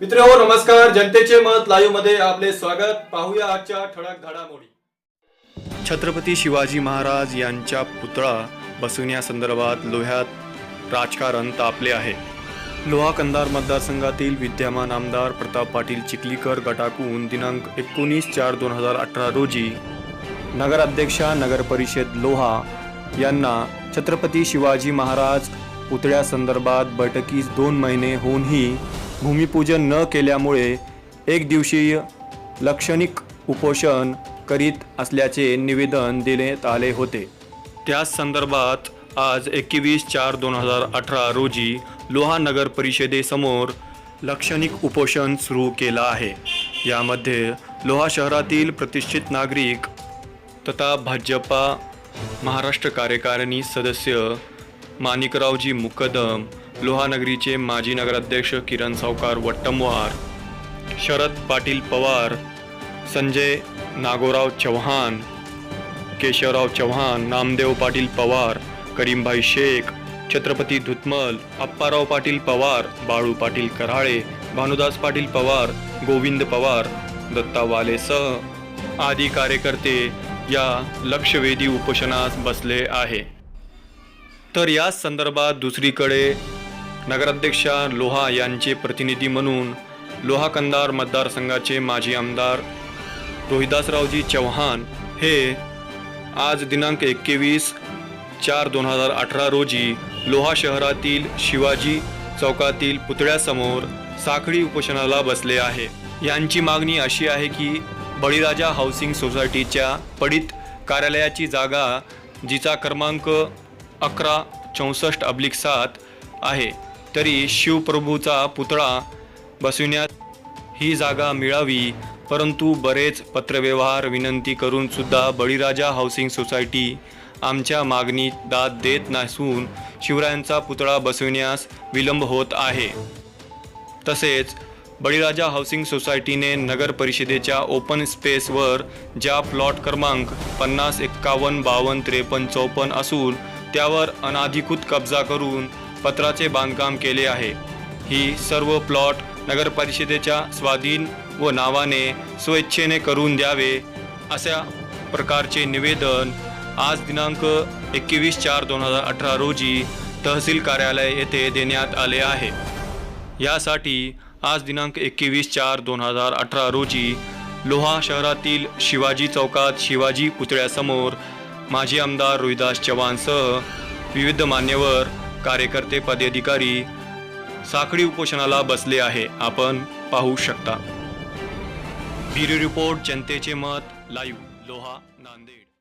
मित्र हो नमस्कार. जनतेचे मत लाईव्हमध्ये आपले स्वागत. पाहूया आजच्या ठळक घडामोडी. छत्रपती शिवाजी महाराज यांच्या पुतळा बसवण्यासंदर्भात लोह्यात राजकारण तापले आहे. लोहा कंधार मतदारसंघातील विद्यमान आमदार प्रताप पाटील चिखलीकर गटाकून दिनांक एकोणीस चार दोन हजार अठरा रोजी नगराध्यक्षा नगरपरिषद लोहा यांना छत्रपती शिवाजी महाराज पुतळ्यासंदर्भात बैठकीस दोन महिने होऊनही भूमिपूजन न केल्यामुळे एक दिवशीय लाक्षणिक उपोषण करीत असल्याचे निवेदन देण्यात आले होते. त्याच संदर्भात आज एकवीस चार दोन हजार अठरा रोजी लोहा नगर परिषदेसमोर लाक्षणिक उपोषण सुरू केलं आहे. यामध्ये लोहा शहरातील प्रतिष्ठित नागरिक तथा भाजपा महाराष्ट्र कार्यकारिणी सदस्य माणिकरावजी मुकदम लोहानगरीचे माजी नगराध्यक्ष किरण सावकार वट्टमवार शरद पाटील पवार संजय नागोराव चव्हाण केशवराव चव्हाण नामदेव पाटील पवार करीमभाई शेख छत्रपती धुतमल अप्पाराव पाटील पवार बाळू पाटील कराळे भानुदास पाटील पवार गोविंद पवार दत्ता वालेसह आदी कार्यकर्ते या लक्षवेधी उपोषणास बसले आहे. तर या संदर्भात दुसरीकडे नगराध्यक्षा लोहा यांचे प्रतिनिधी म्हणून लोहा कंदार मतदारसंघाचे माजी आमदार रोहिदासरावजी चव्हाण हे आज दिनांक एकवीस चार दोन हजार अठरा रोजी लोहा शहरातील शिवाजी चौकातील पुतळ्यासमोर साखळी उपोषणाला बसले आहे. यांची मागणी अशी आहे की बळीराजा हाऊसिंग सोसायटीच्या पडीत कार्यालयाची जागा जिचा क्रमांक अकरा चौसष्ट अब्लिक सात आहे. तरी शिवप्रभूचा पुतळा बसविण्यात ही जागा मिळावी परंतु बरेच पत्रव्यवहार विनंती करून सुद्धा बळीराजा हाऊसिंग सोसायटी आमच्या मागणीत दाद देत नसून शिवरायांचा पुतळा बसविण्यास विलंब होत आहे. तसेच बळीराजा हाऊसिंग सोसायटीने नगर परिषदेच्या ओपन स्पेसवर ज्या प्लॉट क्रमांक पन्नास एक्कावन्न बावन्न त्रेपन्न चौपन्न असून त्यावर अनाधिकृत कब्जा करून पत्राचे बांधकाम केले आहे. ही सर्व प्लॉट नगरपरिषदेच्या स्वाधीन व नावाने स्वेच्छेने करून द्यावे अशा प्रकारचे निवेदन आज दिनांक एकवीस चार दोन हजार अठरा रोजी तहसील कार्यालय येथे देण्यात आले आहे. यासाठी आज दिनांक एकवीस चार दोन हजार अठरा रोजी लोहा शहरातील शिवाजी चौकात शिवाजी पुतळ्यासमोर माजी आमदार रोहिदास चव्हाणसह विविध मान्यवर कार्यकर्ते पदाधिकारी साखळी उपोषणाला बसले आहे. आपण पाहू शकता. ब्युरो रिपोर्ट जनतेचे मत लाईव्ह लोहा नांदेड.